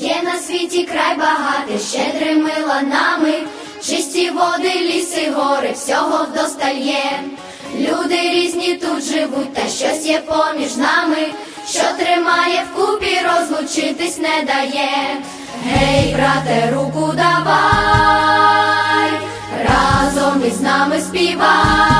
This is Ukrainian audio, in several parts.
Є на світі край багатий, щедрими ланами, чисті води, ліси, гори, всього вдосталь. Люди різні тут живуть, та щось є поміж нами, що тримає вкупі, розлучитись не дає. Гей, брате, руку давай, разом із нами співай.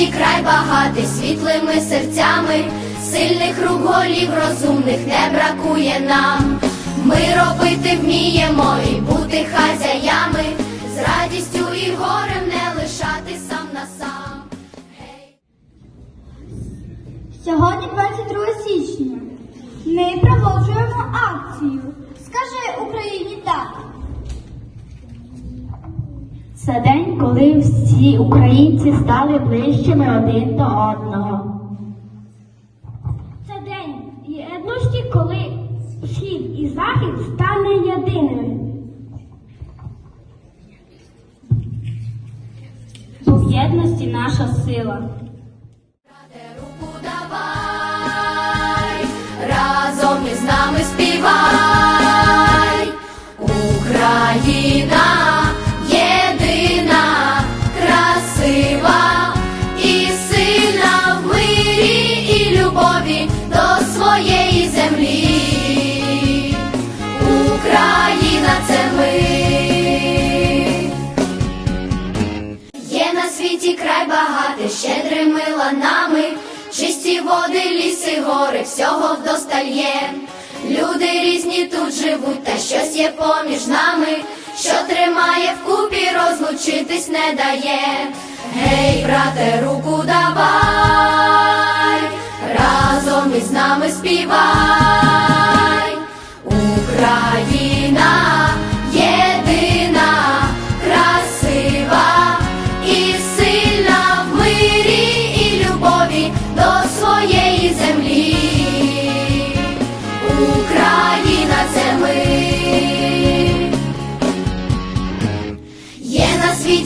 Світі край багатий світлими серцями, сильних рук голів розумних не бракує нам. Ми робити вміємо і бути хазяями, з радістю і горем не лишати сам на сам. Сьогодні 22 січня. Ми продовжуємо акцію. Скажи Україні так. Це день, коли всі українці стали ближчими один до одного. Це день єдності, коли схід і захід стане єдиними. В єдності наша сила. Щедрими чисті води, ліси, гори, всього вдосталь є. Люди різні тут живуть, та щось є поміж нами, що тримає вкупі, розлучитись не дає. Гей, брате, руку давай, разом із нами співай.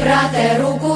брате, руку.